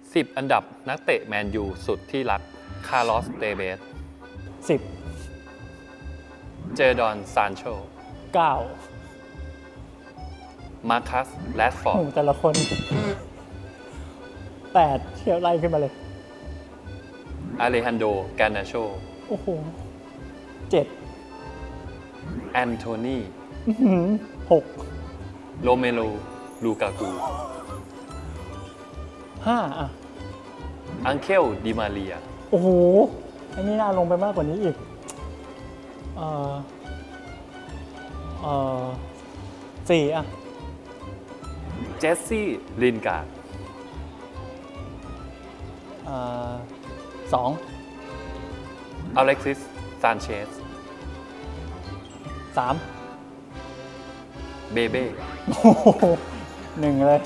10 อันดับนักเตะแมนยูสุดที่รัก คาร์ลอส เตเบส สิบเจอดอน ซานโช เก้ามาคัส แรดฟอโอ้ร์โหด แต่ละคนแปดเที่ยวไล่ขึ้นมาเลยอาเลฮันโด กานาโช โอ้โหเจ็ดแอนโทนี อื้อหือหกโรเมโล ลูกากู ห้าอะ อังเคลดิมาเรีย โอ้โห อันนี้น่าลงไปมากกว่านี้อีก เอ่อ เอ่อสี่อะ เจสซี่ ลินการ์ดเอ่อสองอเล็กซิส ซานเชส สามเบเบ้โอ้โหหนึ่งเลย